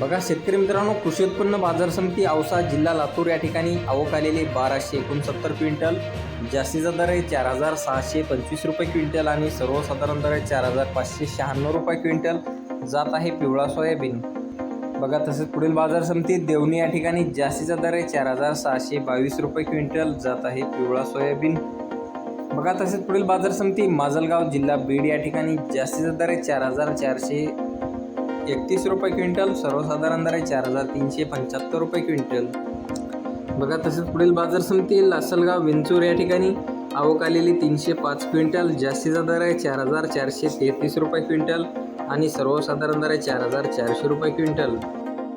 बघा शेतकरी मित्रांनो कृषी उत्पन्न बाजार समिती औसा जिल्हा लातूर या ठिकाणी आवक आलेली बाराशे एकोणसत्तर क्विंटल जास्तीचा दर आहे चार हजार सहाशे पंचवीस रुपये क्विंटल आणि सर्वसाधारण दर आहे चार हजार पाचशे शहाण्णव रुपये क्विंटल. जात आहे पिवळा सोयाबीन. बघा तसेच पुढील बाजार समितीत देवणी या ठिकाणी जास्तीचा दर आहे चार हजार सहाशे बावीस रुपये क्विंटल जात आहे पिवळा सोयाबीन. बघा तसेच पुढील बाजार समिती माजलगाव जिल्हा बीड या ठिकाणी जास्तीचा दर आहे चार हजार चारशे एकतीस रुपये क्विंटल सर्वसाधारण दर आहे चार हजार तीनशे पंच्याहत्तर रुपये क्विंटल. बघा तसेच पुढील बाजार समिती लासलगाव विंचूर या ठिकाणी आवक आलेली तीनशे पाच क्विंटल जास्तीचा दर आहे चार हजार चारशे तेहतीस रुपये क्विंटल आणि सर्वसाधारण दर आहे चार हजार चारशे रुपये क्विंटल.